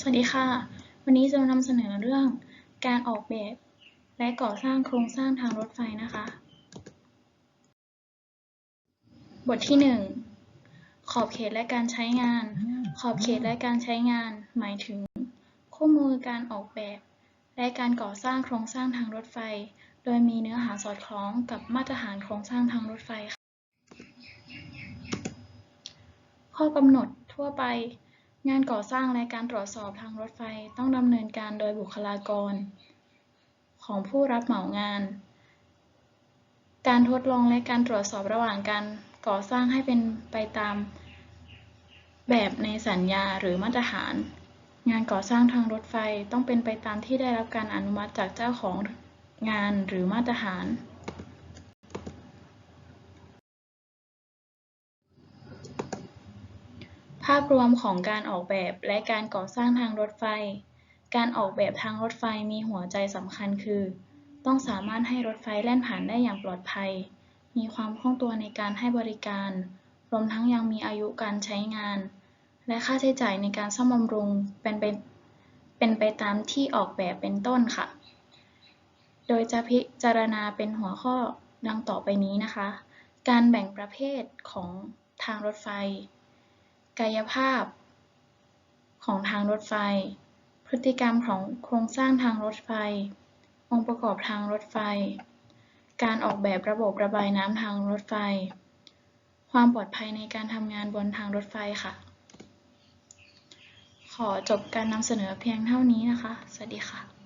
สวัสดีค่ะ วันนี้จะนำเสนอเรื่องการออกแบบ และก่อสร้างโครงสร้างทางรถไฟนะคะ บทที่ 1 ขอบเขตและการใช้งาน ขอบเขตและการใช้งาน หมายถึง คู่มือการออกแบบ และการก่อสร้างโครงสร้างทางรถไฟ โดยมีเนื้อหาสอดคล้องกับมาตรฐานโครงสร้างทางรถไฟค่ะข้อกำหนดทั่วไป งานก่อสร้างและการตรวจสอบทางรถไฟต้องดำเนินการโดยบุคลากร ของผู้รับเหมางาน การทดลองและการตรวจสอบระหว่างการก่อสร้างให้เป็นไปตาม แบบในสัญญาหรือมาตรฐาน งานก่อสร้างทางรถไฟต้องเป็นไปตามที่ได้รับการอนุมัติจากเจ้าของงานหรือมาตรฐาน ภาพรวมของการออกแบบและการก่อสร้างทางรถไฟ การออกแบบทางรถไฟมีหัวใจสำคัญคือ ต้องสามารถให้รถไฟแล่นผ่านได้อย่างปลอดภัย มีความคล่องตัวในการให้บริการ รวมทั้งยังมีอายุการใช้งาน และค่าใช้จ่ายในการซ่อมบำรุงเป็นไปเป็นไปตามที่ออกแบบเป็นต้นค่ะ โดยจะพิจารณาเป็นหัวข้อดังต่อไปนี้นะคะ การแบ่งประเภทของทางรถไฟ กายภาพ ของทางรถไฟ พฤติกรรมของโครงสร้างทางรถไฟ องค์ประกอบทางรถไฟ การออกแบบระบบระบายน้ำทางรถไฟ ความปลอดภัยในการทำงานบนทางรถไฟค่ะ ขอจบการนำเสนอเพียงเท่านี้นะคะ สวัสดีค่ะ